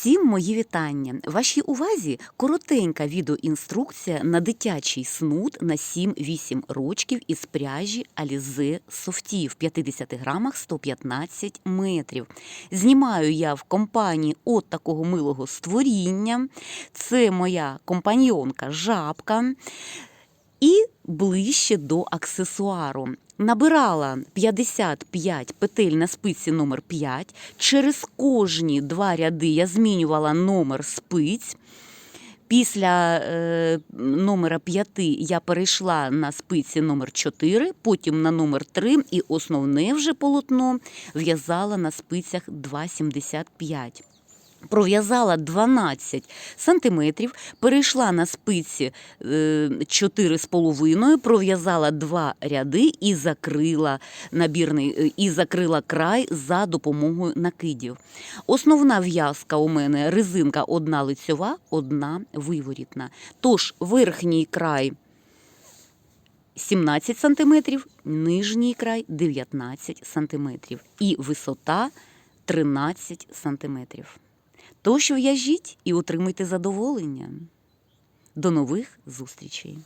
Всім мої вітання. Вашій увазі коротенька відеоінструкція на дитячий снуд на 7-8 рочків із пряжі Alize Sofті в 50 грамах 115 метрів. Знімаю я в компанії от такого милого створіння. Це моя компаньонка жабка. І ближче до аксесуару. Набирала 55 петель на спиці номер 5. Через кожні два ряди я змінювала номер спиць. Після е, номера 5 я перейшла на спиці номер 4, потім на номер 3 і основне вже полотно в'язала на спицях 2,75. Пров'язала 12 сантиметрів, перейшла на спиці е, 4,5, пров'язала два ряди і закрила набірний е, і закрила край за допомогою накидів. Основна в'язка у мене резинка одна лицьова, одна виворітна. Тож верхній край 17 сантиметрів, нижній край 19 сантиметрів і висота 13 сантиметрів. Тож в'яжіть і отримуйте задоволення. До нових зустрічей!